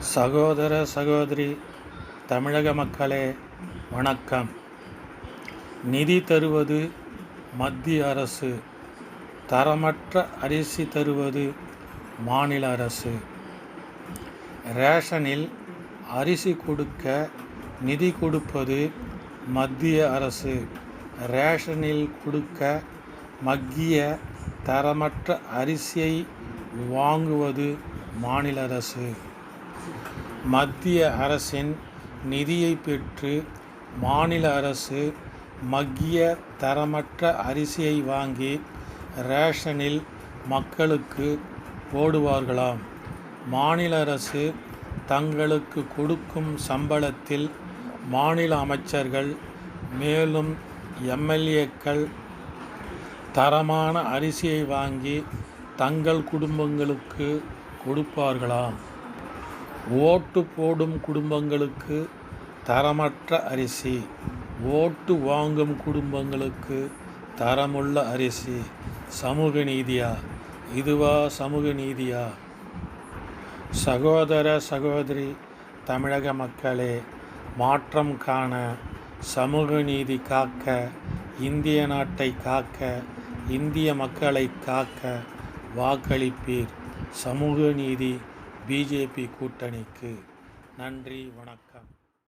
சகோதர சகோதரி தமிழக மக்களே வணக்கம். நிதி தருவது மத்திய அரசு தரமற்ற அரிசி தருவது மாநில அரசு. ரேஷனில் அரிசி கொடுக்க நிதி கொடுப்பது மத்திய அரசு. ரேஷனில் கொடுக்க மக்கிய தரமற்ற அரிசியை வாங்குவது மாநில அரசு. மத்திய அரசின் நிதியை பெற்று மாநில அரசு மக்கிய தரமற்ற அரிசியை வாங்கி ரேஷனில் மக்களுக்கு போடுவார்களாம். மாநில அரசு தங்களுக்கு கொடுக்கும் சம்பளத்தில் மாநில அமைச்சர்கள் மேலும் எம்எல்ஏக்கள் தரமான அரிசியை வாங்கி தங்கள் குடும்பங்களுக்கு கொடுப்பார்களாம். ஓட்டு போடும் குடும்பங்களுக்கு தரமற்ற அரிசி. ஓட்டு வாங்கும் குடும்பங்களுக்கு தரமுள்ள அரிசி. சமூக நீதியா? இதுவா சமூக நீதியா? சகோதர சகோதரி தமிழக மக்களே மாற்றம் காண சமூக நீதி காக்க இந்திய நாட்டை காக்க இந்திய மக்களை காக்க வாக்களிப்பீர். சமூக நீதி பிஜேபி கூட்டணிக்கு நன்றி வணக்கம்.